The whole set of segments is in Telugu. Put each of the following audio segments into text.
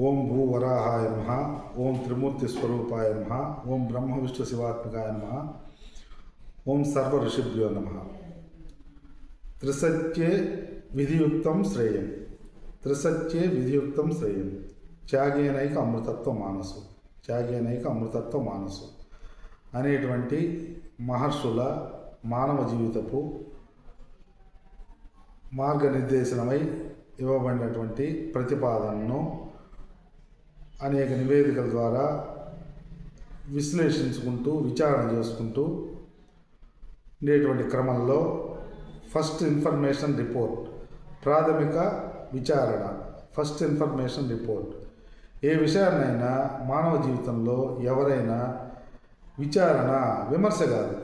ఓం భూవరాహాయ నమ ఓం త్రిమూర్తి స్వరూపాయ నమ ఓం బ్రహ్మ విష్ణు శివాత్మకాయ నమ ఓం సర్వ ఋషిభ్యో నమ. త్రిసత్యే విధియుక్తం శ్రేయం. త్రిసత్యే విధియుక్తం శ్రేయం. త్యాగేనైక అమృతత్వ మానసు. త్యాగేనైక అమృతత్వ మానసు. అనేటువంటి మహర్షుల మానవ జీవితపు మార్గనిర్దేశనమై ఇవ్వబడినటువంటి ప్రతిపాదనను అనేక నివేదికల ద్వారా విశ్లేషించుకుంటూ విచారణ చేసుకుంటూ ఉండేటువంటి క్రమంలో ఫస్ట్ ఇన్ఫర్మేషన్ రిపోర్ట్ ప్రాథమిక విచారణ ఫస్ట్ ఇన్ఫర్మేషన్ రిపోర్ట్. ఏ విషయాన్నైనా మానవ జీవితంలో ఎవరైనా విచారణ విమర్శ కాదు.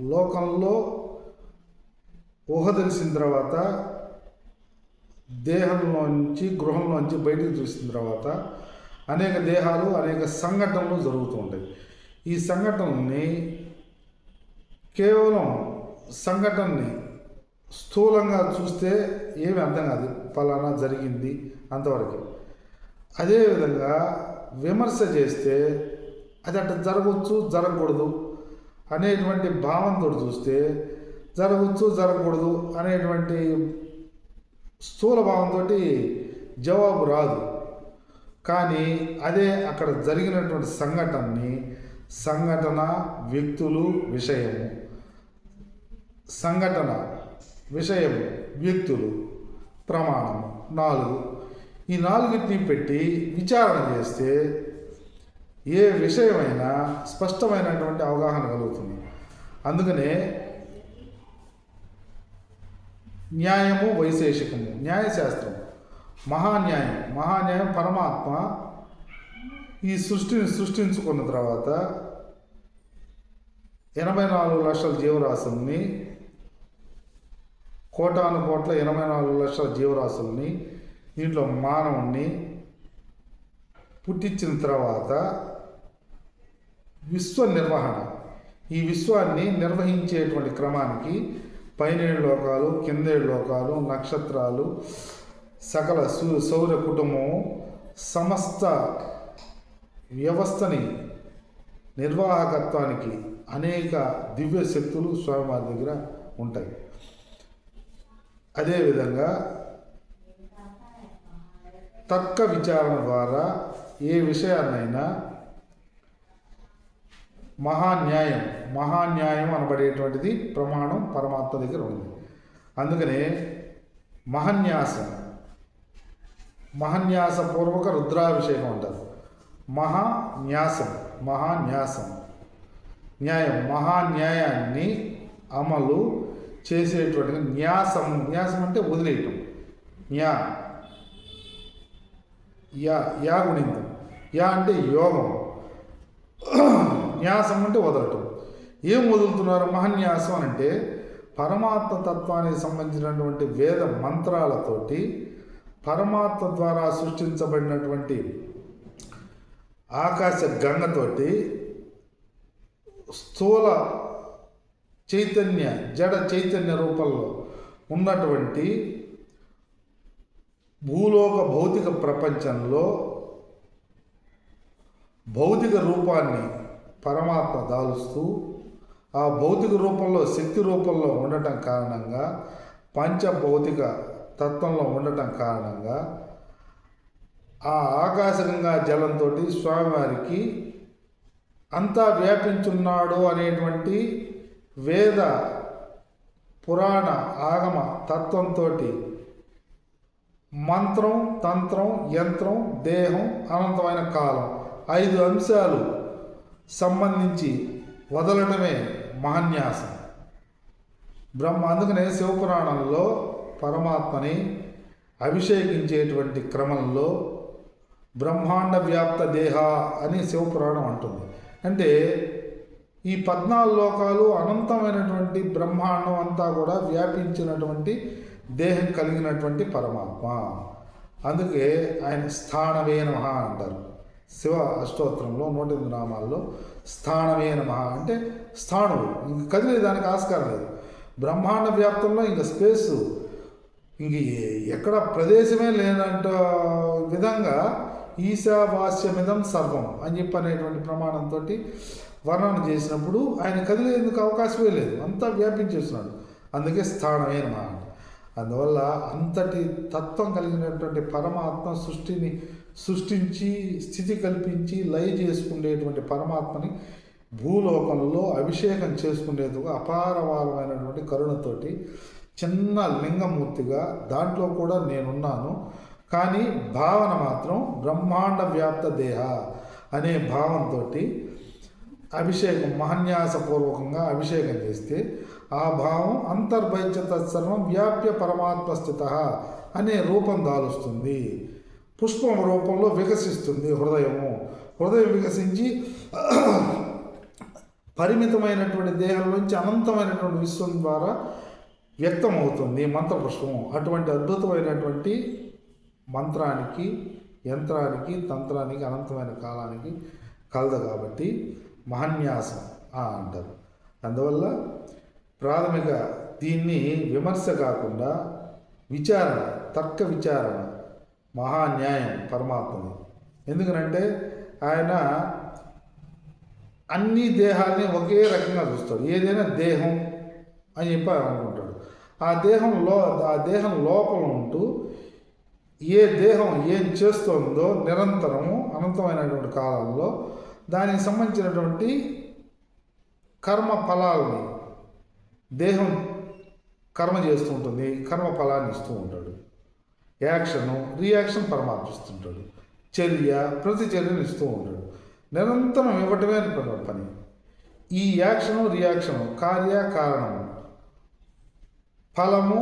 లోకంలో ఊహ తెలిసిన తర్వాత దేహంలోంచి గృహంలోంచి బయటికి చూసిన తర్వాత అనేక దేహాలు అనేక సంఘటనలు జరుగుతూ ఉంటాయి. ఈ సంఘటనల్ని కేవలం సంఘటనని స్థూలంగా చూస్తే ఏమి అర్థం కాదు. ఫలానా జరిగింది అంతవరకు. అదేవిధంగా విమర్శ చేస్తే అది అట్లా జరగవచ్చు జరగకూడదు అనేటువంటి భావంతో చూస్తే జరగవచ్చు జరగకూడదు అనేటువంటి స్థూల భావంతో జవాబు రాదు. కానీ అదే అక్కడ జరిగినటువంటి సంఘటనని సంఘటన వ్యక్తులు విషయము. సంఘటన విషయము వ్యక్తులు ప్రమాణము నాలుగు. ఈ నాలుగిటిని పెట్టి విచారణ చేస్తే ఏ విషయమైనా స్పష్టమైనటువంటి అవగాహన కలుగుతుంది. అందుకనే న్యాయము వైశేషికము న్యాయశాస్త్రం మహాన్యాయం. మహాన్యాయం పరమాత్మ ఈ సృష్టిని సృష్టించుకున్న తర్వాత ఎనభై నాలుగు లక్షల జీవరాశుల్ని కోటాను కోట్ల ఎనభై నాలుగు లక్షల జీవరాశుల్ని దీంట్లో మానవుణ్ణి పుట్టించిన తర్వాత విశ్వ నిర్వహణ. ఈ విశ్వాన్ని నిర్వహించేటువంటి క్రమానికి పైనేడు లోకాలు కిందేడు లోకాలు నక్షత్రాలు సకల సౌర కుటుంబం సమస్త వ్యవస్థని నిర్వాహకత్వానికి అనేక దివ్య శక్తులు స్వామివారి దగ్గర ఉంటాయి. అదేవిధంగా తర్క విచారణ ద్వారా ఏ విషయాన్నైనా మహాన్యాయం మహాన్యాయం అనబడేటువంటిది ప్రమాణం పరమాత్మ దగ్గర ఉంది. అందుకనే మహన్యాసం మహాన్యాసపూర్వక రుద్రాభిషేకం అంటారు. మహాన్యాసం మహాన్యాసం న్యాయం మహాన్యాయాన్ని అమలు చేసేటువంటి న్యాసం న్యాసం అంటే వదిలేయటం. న్యా యా యా గుణింతం యా అంటే యోగం. న్యాసం అంటే వదలటం. ఏం వదులుతున్నారు మహాన్యాసం అంటే పరమాత్మ తత్వానికి సంబంధించినటువంటి వేద మంత్రాలతోటి పరమాత్మ ద్వారా సృష్టించబడినటువంటి ఆకాశ గంగతోటి స్థూల చైతన్య జడ చైతన్య రూపంలో ఉన్నటువంటి భూలోక భౌతిక ప్రపంచంలో భౌతిక రూపాన్ని పరమాత్మ దాలుస్తూ ఆ భౌతిక రూపంలో శక్తి రూపంలో ఉండటం కారణంగా పంచభౌతిక తత్వంలో ఉండటం కారణంగా ఆ ఆకాశగంగా జలంతో స్వామివారికి అంతా వ్యాపించున్నాడు అనేటువంటి వేద పురాణ ఆగమ తత్వంతో మంత్రం తంత్రం యంత్రం దేహం అనంతమైన కాలం. ఐదు అంశాలు సంబంధించి వదలటమే మహాన్యాసం. బ్రహ్మ అందుకనే శివపురాణంలో పరమాత్మని అభిషేకించేటువంటి క్రమంలో బ్రహ్మాండ వ్యాప్త దేహ అని శివపురాణం అంటుంది. అంటే ఈ పద్నాలుగు లోకాలు అనంతమైనటువంటి బ్రహ్మాండం అంతా కూడా వ్యాపించినటువంటి దేహం కలిగినటువంటి పరమాత్మ. అందుకే ఆయన స్థానమే నమ అంటారు. శివ అష్టోత్తరంలో నూట ఎనిమిది నామాల్లో స్థానమే నమ అంటే స్థానము ఇంక కదిలేదానికి ఆస్కారం లేదు. బ్రహ్మాండ వ్యాప్తంలో ఇంక స్పేసు ఇంక ఎక్కడ ప్రదేశమే లేనంట విధంగా ఈశావాస్యమిదం సర్వం అని చెప్పి అనేటువంటి ప్రమాణంతో వర్ణన చేసినప్పుడు ఆయన కదిలేందుకు అవకాశమే లేదు. అంతా వ్యాపించేస్తున్నాడు. అందుకే స్థానమే అనమాట అందువల్ల అంతటి తత్వం కలిగినటువంటి పరమాత్మ సృష్టిని సృష్టించి స్థితి కల్పించి లయ చేసుకునేటువంటి పరమాత్మని భూలోకంలో అభిషేకం చేసుకునేందుకు అపారవారమైనటువంటి కరుణతోటి చిన్న లింగమూర్తిగా దాంట్లో కూడా నేనున్నాను. కానీ భావన మాత్రం బ్రహ్మాండ వ్యాప్త దేహ అనే భావంతో అభిషేకం మహన్యాసపూర్వకంగా అభిషేకం చేస్తే ఆ భావం అంతర్భైత్యత సర్వం వ్యాప్య పరమాత్మ స్థిత అనే రూపం దాలుస్తుంది. పుష్పం రూపంలో వికసిస్తుంది హృదయము. హృదయం వికసించి పరిమితమైనటువంటి దేహంలోంచి అనంతమైనటువంటి విశ్వం ద్వారా వ్యక్తమవుతుంది మంత్రపుష్పం అటువంటి అద్భుతమైనటువంటి మంత్రానికి యంత్రానికి తంత్రానికి అనంతమైన కాలానికి కలదు కాబట్టి మహన్యాసం అంటారు. అందువల్ల ప్రాథమిక దీన్ని విమర్శ కాకుండా విచారణ తర్క విచారణ మహాన్యాయం పరమాత్మని ఎందుకనంటే ఆయన అన్ని దేహాలని ఒకే రకంగా చూస్తాడు. ఏదైనా దేహం అని చెప్పి ఆయన అనుకుంటాడు. ఆ దేహంలో ఆ దేహం లోపల ఉంటూ ఏ దేహం ఏం చేస్తుందో నిరంతరము అనంతమైనటువంటి కాలంలో దానికి సంబంధించినటువంటి కర్మ ఫలాలని దేహం కర్మ చేస్తూ ఉంటుంది కర్మ ఫలాన్ని ఇస్తూ ఉంటాడు. యాక్షను రియాక్షన్ పరమార్పిస్తుంటాడు చర్య ప్రతి చర్యను ఇస్తూ ఉంటాడు. నిరంతరం ఇవ్వటమే పని- పని ఈ యాక్షను రియాక్షను కార్య కారణము ఫలము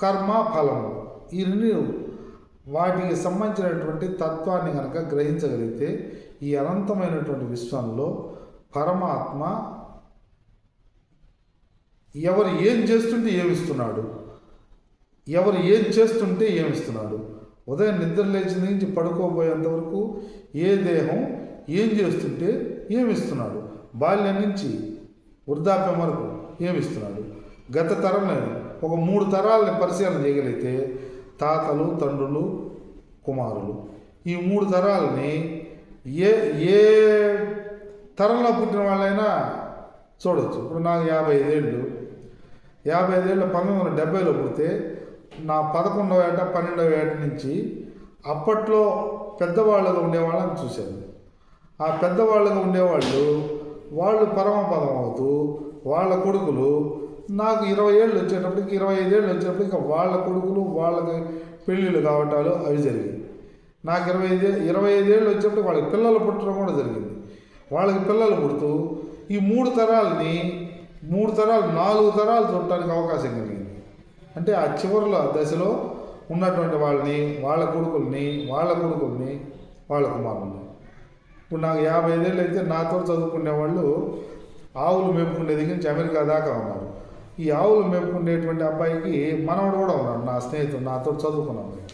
కర్మ ఫలము. ఈ రెండు వాటికి సంబంధించినటువంటి తత్వాన్ని కనుక గ్రహించగలిగితే ఈ అనంతమైనటువంటి విశ్వంలో పరమాత్మ ఎవరు ఏం చేస్తుంటే ఏమిస్తున్నాడు? ఎవరు ఏం చేస్తుంటే ఏమిస్తున్నాడు? ఉదయం నిద్ర లేచిన నుంచి పడుకోబోయేంత వరకు ఏ దేహం ఏం చేస్తుంటే ఏమిస్తున్నాడు? బాల్యం నుంచి వృద్ధాప్యం వరకు ఏమిస్తున్నాడు? గత తరం ఒక మూడు తరాలని పరిశీలన చేయగలిగితే తాతలు తండ్రులు కుమారులు. ఈ మూడు తరాలని ఏ ఏ తరంలో పుట్టిన వాళ్ళైనా చూడవచ్చు ఇప్పుడు నాకు యాభై ఐదేళ్ళు. యాభై ఐదేళ్ళు పంతొమ్మిది వందల డెబ్బైలో పుడితే నా పదకొండవ ఏట పన్నెండవ ఏట నుంచి అప్పట్లో పెద్దవాళ్ళుగా ఉండేవాళ్ళని చూశాను. ఆ పెద్దవాళ్ళుగా ఉండేవాళ్ళు వాళ్ళు పరమపదం అవుతూ వాళ్ళ కొడుకులు నాకు ఇరవై ఏళ్ళు వచ్చేటప్పటికి ఇరవై ఐదేళ్ళు వచ్చేటప్పటికి ఇంకా వాళ్ళ కొడుకులు వాళ్ళకి పెళ్ళిళ్ళు కావటాలు అవి జరిగాయి. నాకు ఇరవై ఐదు ఇరవై ఐదేళ్ళు వచ్చేటప్పుడు వాళ్ళకి పిల్లలు పుట్టడం కూడా జరిగింది. వాళ్ళకి పిల్లలు పుడుతూ ఈ మూడు తరాలని మూడు తరాలు నాలుగు తరాలు చూడటానికి అవకాశం కలిగింది. అంటే ఆ చివరిలో దశలో ఉన్నటువంటి వాళ్ళని వాళ్ళ కొడుకుల్ని వాళ్ళ కొడుకుల్ని వాళ్ళ కుమారుల్ని. ఇప్పుడు నాకు యాభై ఐదేళ్ళు అయితే నాతో చదువుకునే వాళ్ళు ఆవులు మేపుకునే దగ్గర నుంచి అమెరికా దాకా ఉన్నారు. ఈ ఆవులు మేపుకునేటువంటి అబ్బాయికి మనవడు కూడా ఉన్నాడు నా స్నేహితుడు నాతో చదువుకున్న అబ్బాయి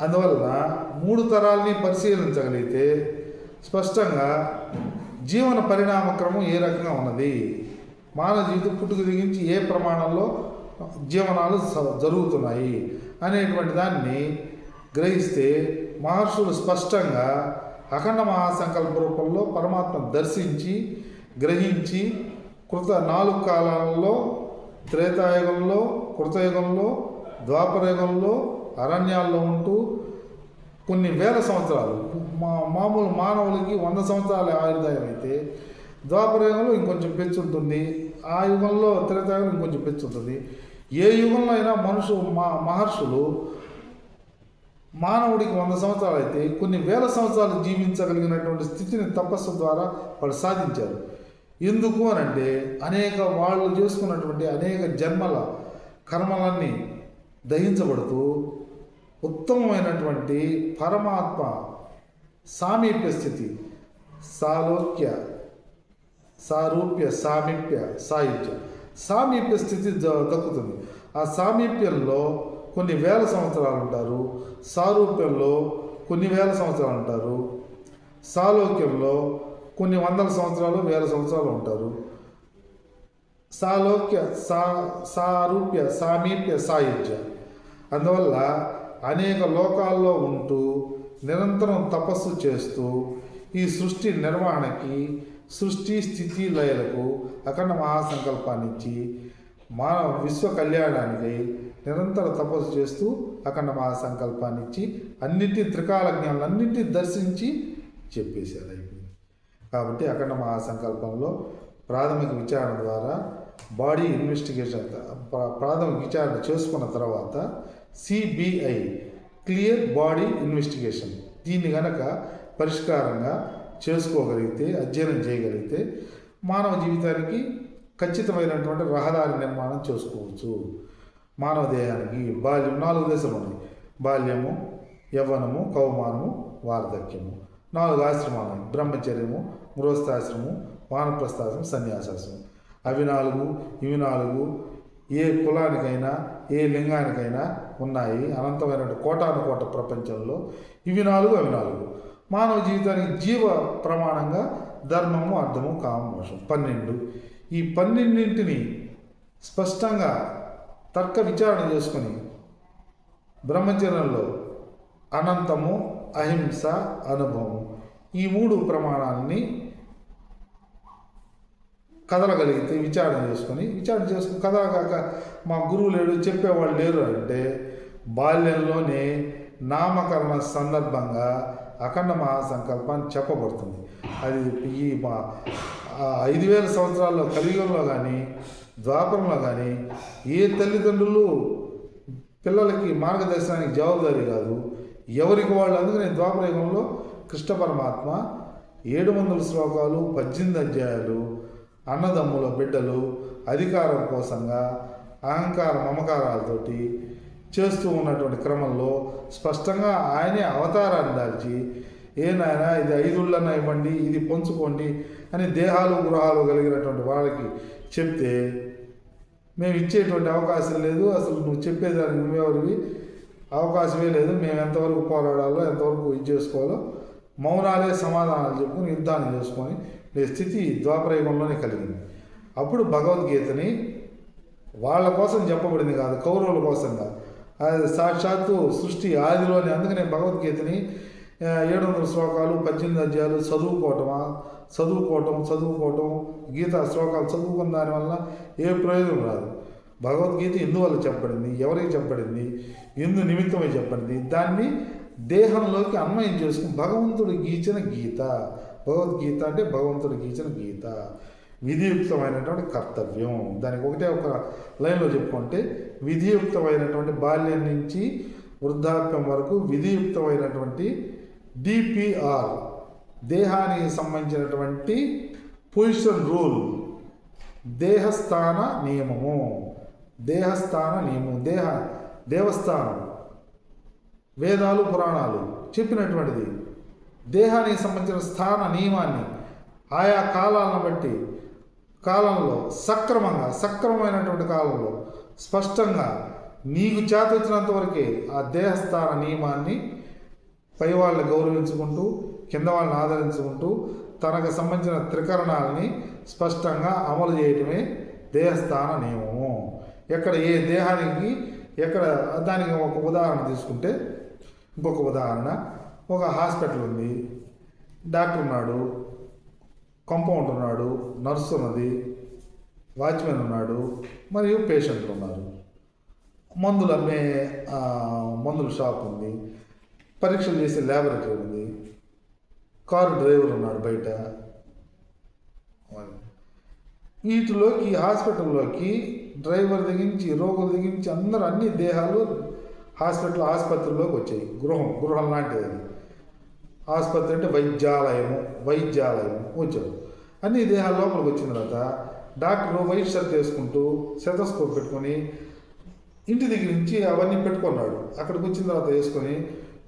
అందువల్ల మూడు తరాల్ని పరిశీలించగలిగితే స్పష్టంగా జీవన పరిణామక్రమం ఏ రకంగా ఉన్నది? మానవ జీవితం పుట్టుకు దిగించి ఏ ప్రమాణంలో జీవనాలు జరుగుతున్నాయి అనేటువంటి దాన్ని గ్రహిస్తే మహర్షులు స్పష్టంగా అఖండ మహాసంకల్ప రూపంలో పరమాత్మ దర్శించి గ్రహించి కృత నాలుగు కాలాలలో త్రేతాయుగంలో కృతయుగంలో ద్వాపరయుగంలో అరణ్యాల్లో ఉంటూ కొన్ని వేల సంవత్సరాలు. మా మామూలు మానవులకి వంద సంవత్సరాల ఆయుర్దాయం అయితే ద్వాపరయుగంలో ఇంకొంచెం పెంచుంటుంది ఆ యుగంలో త్రేతాయుగంలో ఇంకొంచెం పెంచుంటుంది ఏ యుగంలో అయినా మనుషులు మా మహర్షులు మానవుడికి వంద సంవత్సరాలు అయితే కొన్ని వేల సంవత్సరాలు జీవించగలిగినటువంటి స్థితిని తపస్సు ద్వారా వాళ్ళు సాధించారు. ఎందుకు అని అంటే అనేక వాళ్ళు చేసుకున్నటువంటి అనేక జన్మల కర్మలన్నీ దహించబడుతూ ఉత్తమమైనటువంటి పరమాత్మ సామీప్య స్థితి సాలోక్య సారూప్య సామీప్య సాయుధ్య. సామీప్య స్థితి దక్కుతుంది. ఆ సామీప్యంలో కొన్ని వేల సంవత్సరాలు ఉంటారు. సారూప్యంలో కొన్ని వేల సంవత్సరాలు ఉంటారు. సాలోక్యంలో కొన్ని వందల సంవత్సరాలు వేల సంవత్సరాలు ఉంటారు. సాలోక్య సా సారూప్య సామీప్య సాయుధ్య అందువల్ల అనేక లోకాల్లో ఉంటూ నిరంతరం తపస్సు చేస్తూ ఈ సృష్టి నిర్వహణకి సృష్టి స్థితి లయలకు అఖండ మహాసంకల్పాన్నిచ్చి మానవ విశ్వ కళ్యాణానికి నిరంతర తపస్సు చేస్తూ అఖండ మహాసంకల్పాన్నిచ్చి అన్నింటి త్రికాల జ్ఞానాలన్నింటినీ దర్శించి చెప్పేశారు. కాబట్టి అఖండ మహాసంకల్పంలో ప్రాథమిక విచారణ ద్వారా బాడీ ఇన్వెస్టిగేషన్ ప్రా- ప్రాథమిక విచారణ చేసుకున్న తర్వాత సిబిఐ క్లియర్ బాడీ ఇన్వెస్టిగేషన్. దీన్ని గనక పరిష్కారంగా చేసుకోగలిగితే అధ్యయనం చేయగలిగితే మానవ జీవితానికి ఖచ్చితమైనటువంటి రహదారి నిర్మాణం చేసుకోవచ్చు. మానవ దేహానికి బాల్యం నాలుగు దశలు ఉన్నాయి. బాల్యము యవ్వనము కౌమానము వార్ధక్యము. నాలుగు ఆశ్రమాలు బ్రహ్మచర్యము గృహస్థాశ్రమం వానప్రస్థాశ్రమం సన్యాసాశ్రమం. అవి నాలుగు ఇవి నాలుగు ఏ కులానికైనా ఏ లింగానికైనా ఉన్నాయి. అనంతమైన కోటాను కోట ప్రపంచంలో ఇవి నాలుగు అవి నాలుగు. మానవ జీవితానికి జీవ ప్రమాణంగా ధర్మము అర్థము కామం పన్నెండు. ఈ పన్నెండింటిని స్పష్టంగా తర్క విచారణ చేసుకొని బ్రహ్మచర్యంలో అనంతము అహింస అనుభవము. ఈ మూడు ప్రమాణాలని కదలగలిగితే విచారణ చేసుకొని విచారణ చేసుకుని కదలగాక మా గురువు లేడు చెప్పేవాళ్ళు లేరు అంటే బాల్యంలోనే నామకరణ సందర్భంగా అఖండ మహాసంకల్పాన్ని చెప్పబడుతుంది. అది ఈ మా ఐదు వేల సంవత్సరాల్లో కలియుగంలో కానీ ద్వాపరంలో కానీ ఏ తల్లిదండ్రులు పిల్లలకి మార్గదర్శనానికి జవాబుదారీ కాదు. ఎవరికి వాళ్ళు అందుకనే ద్వాపరయుగంలో కృష్ణ పరమాత్మ ఏడు వందల శ్లోకాలు పద్దెనిమిది అధ్యాయాలు అన్నదమ్ముల బిడ్డలు అధికారం కోసంగా అహంకార మమకారాలతోటి చేస్తూ ఉన్నటువంటి క్రమంలో స్పష్టంగా ఆయనే అవతారాన్ని దాల్చి ఏ నాయన ఇది ఐదుళ్ళన్న ఇవ్వండి ఇది పంచుకోండి అని దేహాలు గృహాలు కలిగినటువంటి వాళ్ళకి చెప్తే మేము ఇచ్చేటువంటి అవకాశం లేదు అసలు నువ్వు చెప్పేదానికి నువ్వెవరివి? అవకాశమే లేదు మేము ఎంతవరకు పోరాడాలో ఎంతవరకు ఇది చేసుకోవాలో మౌనాలే సమాధానాలు చెప్పుకొని యుద్ధాన్ని చేసుకొని స్థితి ద్వాపరయుగంలోనే కలిగింది. అప్పుడు భగవద్గీతని వాళ్ళ కోసం చెప్పబడింది కాదు కౌరవుల కోసంగా అది సాక్షాత్తు సృష్టి ఆదిలోనే. అందుకనే భగవద్గీతని ఏడు వందల శ్లోకాలు పద్దెనిమిది అధ్యాయాలు చదువుకోవటమా? చదువుకోవటం చదువుకోవటం గీతా శ్లోకాలు చదువుకున్న దానివల్ల ఏ ప్రయోజనం రాదు. భగవద్గీత ఎందువల్ల చెప్పబడింది? ఎవరికి చెప్పబడింది? ఎందు నిమిత్తమై చెప్పబడింది? దాన్ని దేహంలోకి అన్వయం చేసుకుని భగవంతుడు గీచిన గీత. భగవద్గీత అంటే భగవంతుడు గీచిన గీత. విధియుక్తమైనటువంటి కర్తవ్యం. దానికి ఒకటే ఒక లైన్లో చెప్పుకుంటే విధియుక్తమైనటువంటి బాల్యం నుంచి వృద్ధాప్యం వరకు విధియుక్తమైనటువంటి డిపిఆర్ దేహానికి సంబంధించినటువంటి పొజిషన్ రూల్ దేహస్థాన నియమము. దేహస్థాన నియమం దేహ దేవస్థానం. వేదాలు పురాణాలు చెప్పినటువంటిది. దేహానికి సంబంధించిన స్థాన నియమాన్ని ఆయా కాలాలను బట్టి కాలంలో సక్రమంగా సక్రమమైనటువంటి కాలంలో స్పష్టంగా నీకు చేత వచ్చినంత వరకే ఆ దేహస్థాన నియమాన్ని పై వాళ్ళని గౌరవించుకుంటూ కింద వాళ్ళని ఆదరించుకుంటూ తనకు సంబంధించిన త్రికరణాలని స్పష్టంగా అమలు చేయటమే దేహస్థాన నియమము. ఎక్కడ ఏ దేహానికి ఎక్కడ దానికి ఒక ఉదాహరణ తీసుకుంటే ఇంకొక ఉదాహరణ. ఒక హాస్పిటల్ ఉంది. డాక్టర్ ఉన్నాడు. కంపౌండ్ ఉన్నాడు. నర్సు ఉన్నది. వాచ్మెన్ ఉన్నాడు. మరియు పేషెంట్లు ఉన్నారు. మందులు అమ్మే మందుల షాప్ ఉంది. పరీక్షలు చేసే ల్యాబొరేటరీ ఉంది. కారు డ్రైవర్ ఉన్నాడు బయట. వీటిలోకి హాస్పిటల్లోకి డ్రైవర్ దిగించి రోగులు దిగించి అందరూ అన్ని దేహాలు హాస్పిటల్ ఆసుపత్రిలోకి వచ్చాయి. గృహం గృహం లాంటిది. అది ఆసుపత్రి అంటే వైద్యాలయము వైద్యాలయము వచ్చాడు అన్ని దేహాల లోపలికి వచ్చిన తర్వాత డాక్టర్ వైట్ షర్ట్ వేసుకుంటూ సెటస్కోప్ పెట్టుకొని ఇంటి దగ్గర నుంచి అవన్నీ పెట్టుకున్నాడు. అక్కడికి వచ్చిన తర్వాత వేసుకొని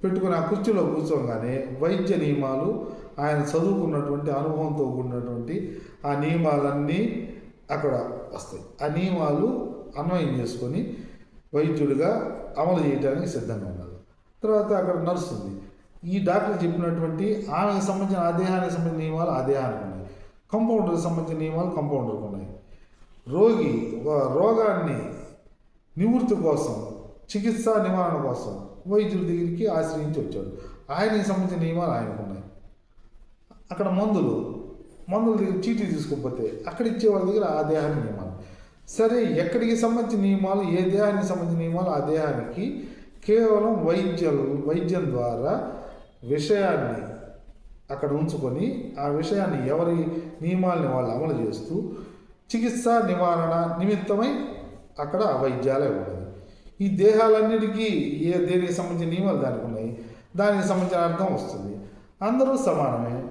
పెట్టుకుని ఆ కుర్చీలో కూర్చోగానే వైద్య నియమాలు ఆయన చదువుకున్నటువంటి అనుభవంతో కూడినటువంటి ఆ నియమాలన్నీ అక్కడ వస్తాయి. ఆ నియమాలు అన్వయం చేసుకొని వైద్యుడిగా అమలు చేయడానికి సిద్ధంగా ఉన్నారు. తర్వాత అక్కడ నర్సు ఉంది ఈ డాక్టర్ చెప్పినటువంటి ఆమెకు సంబంధించిన ఆ దేహానికి సంబంధించిన నియమాలు ఆ దేహానికి ఉన్నాయి. కంపౌండర్కి సంబంధించిన నియమాలు కంపౌండర్కి ఉన్నాయి. రోగి రోగాన్ని నివృత్తి కోసం చికిత్స నివారణ కోసం వైద్యుడి దగ్గరికి ఆశ్రయించి వచ్చాడు. ఆయనకి సంబంధించిన నియమాలు ఆయనకు ఉన్నాయి. అక్కడ మందులు మందుల దగ్గర చీటీ తీసుకోకపోతే అక్కడ ఇచ్చే వాళ్ళ దగ్గర ఆ దేహానికి నియమాలు సరే ఎక్కడికి సంబంధించిన నియమాలు? ఏ దేహానికి సంబంధించిన నియమాలు? ఆ దేహానికి కేవలం వైద్యం వైద్యం ద్వారా విషయాన్ని అక్కడ ఉంచుకొని ఆ విషయాన్ని ఎవరి నియమాలని వాళ్ళు అమలు చేస్తూ చికిత్స నివారణ నిమిత్తమై అక్కడ వైద్యాలే ఉన్నది. ఈ దేహాలన్నిటికీ ఏ దేనికి సంబంధించిన నియమాలు దానికి ఉన్నాయి? దానికి సంబంధించిన అర్థం వస్తుంది. అందరూ సమానమే.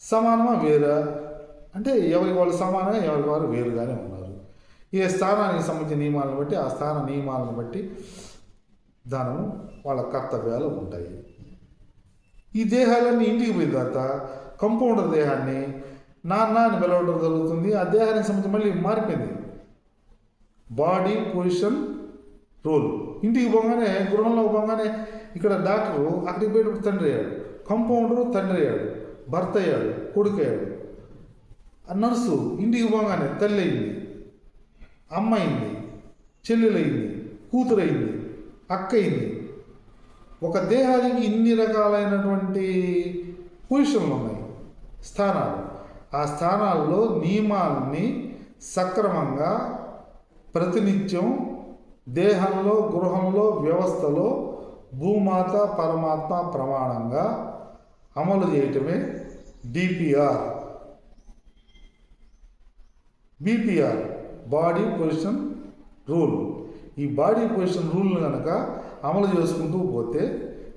సమానమా? వేరా? అంటే ఎవరికి వాళ్ళు సమానమే ఎవరికి వారు వేరుగానే ఉన్నారు. ఏ స్థానానికి సంబంధించిన నియమాలను బట్టి ఆ స్థాన నియమాలను బట్టి దానము వాళ్ళ కర్తవ్యాలు ఉంటాయి. ఈ దేహాలన్నీ ఇంటికి పోయిన తర్వాత కంపౌండర్ దేహాన్ని నాన్న అని పిలవడం జరుగుతుంది. ఆ దేహానికి సంబంధించి మళ్ళీ మారిపోయింది. Body position role. ఇంటికి పోగానే గృహంలో పోగానే ఇక్కడ డాక్టరు అక్కడికి పోయేటప్పుడు తండ్రి అయ్యాడు. కంపౌండరు తండ్రి అయ్యాడు. భర్త అయ్యాడు. కొడుకు అయ్యాడు. నర్సు ఇంటికి పోగానే తల్లి అయింది అమ్మ అయింది చెల్లెలైంది కూతురైంది అక్క అయింది ఒక దేహానికి ఇన్ని రకాలైనటువంటి పొజిషన్లు ఉన్నాయి స్థానాలు. ఆ స్థానాల్లో నియమాల్ని సక్రమంగా ప్రతినిత్యం దేహంలో గృహంలో వ్యవస్థలో భూమాత పరమాత్మ ప్రమాణంగా అమలు చేయటమే DPR. BPR body position rule ఈ బాడీ పొజిషన్ రూల్ను కనుక అమలు చేసుకుంటూ పోతే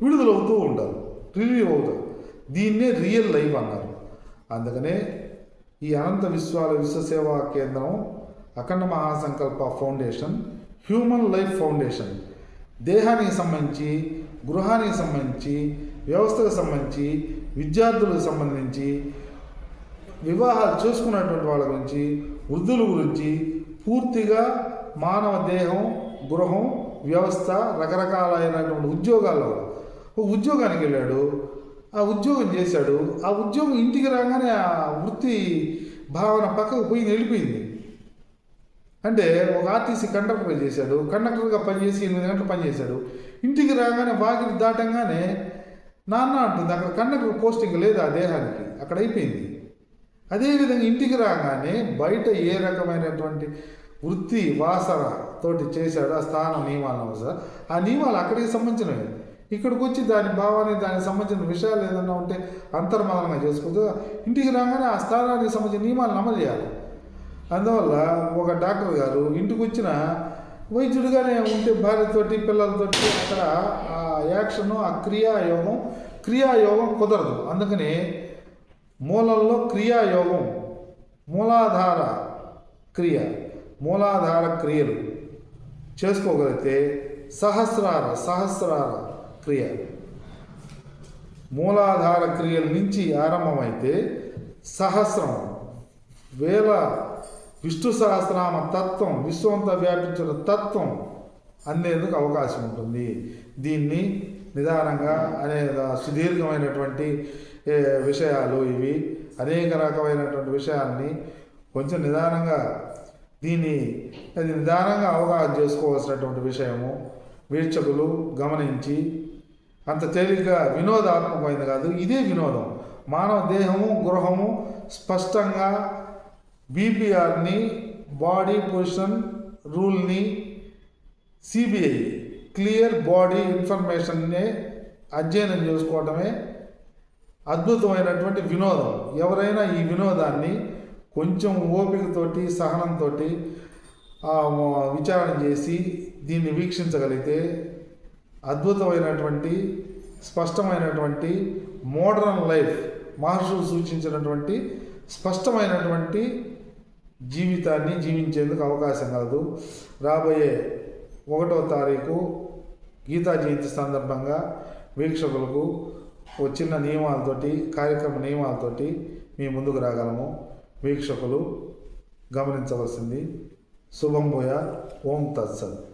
విడుదలవుతూ ఉంటారు రిలీవ్ అవుతారు దీన్నే రియల్ లైఫ్ అన్నారు. అందుకనే ఈ అనంత విశ్వాల విశ్వసేవా కేంద్రం అఖండ మహాసంకల్ప ఫౌండేషన్ హ్యూమన్ లైఫ్ ఫౌండేషన్ దేహానికి సంబంధించి గృహానికి సంబంధించి వ్యవస్థకు సంబంధించి విద్యార్థులకు సంబంధించి వివాహాలు చేసుకున్నటువంటి వాళ్ళ గురించి వృద్ధుల గురించి పూర్తిగా మానవ దేహం గృహం వ్యవస్థ రకరకాలైనటువంటి ఉద్యోగాల్లో ఒక ఉద్యోగానికి వెళ్ళాడు. ఆ ఉద్యోగం చేశాడు. ఆ ఉద్యోగం ఇంటికి రాగానే ఆ వృత్తి భావన పక్కకు పోయి వెళ్ళిపోయింది అంటే ఒక ఆర్టీసీ కండక్టర్గా చేశాడు. కండక్టర్గా పనిచేసి ఎనిమిది గంటలు పనిచేశాడు ఇంటికి రాగానే వాకిలి దాటంగానే నాన్న అంటుంది అక్కడ కండక్టర్ పోస్టింగ్ లేదు ఆ దేహానికి? అక్కడ అయిపోయింది. అదేవిధంగా ఇంటికి రాగానే బయట ఏ రకమైనటువంటి వృత్తి వాసన తోటి చేశాడు ఆ స్థాన నియమాలను అవసరం ఆ నియమాలు అక్కడికి సంబంధించినవి. ఇక్కడికి వచ్చి దాని భావాన్ని దానికి సంబంధించిన విషయాలు ఏదన్నా ఉంటే అంతర్మదనంగా చేసుకుంటూ ఇంటికి రాగానే ఆ స్థానానికి సంబంధించిన నియమాలను అమలు చేయాలి. అందువల్ల ఒక డాక్టర్ గారు ఇంటికి వచ్చిన వైద్యుడిగానే ఉంటే భార్యతోటి పిల్లలతోటి అక్కడ ఆ యాక్షన్ ఆ క్రియాయోగం క్రియాయోగం కుదరదు. అందుకని మూలంలో క్రియాయోగం మూలాధార క్రియ మూలాధార క్రియలు. చేసుకోగలిగితే సహస్రార సహస్రార క్రియ. మూలాధార క్రియల నుంచి ఆరంభమైతే సహస్రం. వేల విష్ణు సహస్రనామ తత్వం విశ్వంతా వ్యాపించిన తత్వం. అందేందుకు అవకాశం ఉంటుంది. దీన్ని నిదానంగా అనే సుదీర్ఘమైనటువంటి విషయాలు ఇవి. అనేక రకమైనటువంటి విషయాల్ని కొంచెం నిదానంగా దీన్ని అది నిదానంగా అవగాహన చేసుకోవాల్సినటువంటి విషయము వీక్షకులు గమనించి అంత తేలిగ్గా వినోదాత్మకమైనది కాదు ఇదే వినోదం. మానవ దేహము గృహము స్పష్టంగా బీపీఆర్ని బాడీ పొజిషన్ రూల్ని సిబిఐ క్లియర్ బాడీ ఇన్ఫర్మేషన్ని అధ్యయనం చేసుకోవటమే అద్భుతమైనటువంటి వినోదం. ఎవరైనా ఈ వినోదాన్ని కొంచెం ఓపికతోటి సహనంతో విచారణ చేసి దీన్ని వీక్షించగలిగితే అద్భుతమైనటువంటి స్పష్టమైనటువంటి మోడర్న్ లైఫ్ మహర్షులు సూచించినటువంటి స్పష్టమైనటువంటి జీవితాన్ని జీవించేందుకు అవకాశం కలదు రాబోయే ఒకటో తారీఖు గీతా జయంతి సందర్భంగా వీక్షకులకు చిన్న నియమాలతోటి కార్యక్రమ నియమాలతోటి మీ ముందుకు రాగలము. వీక్షకులు గమనించవలసింది. శుభం భూయ. ఓం తత్సత్.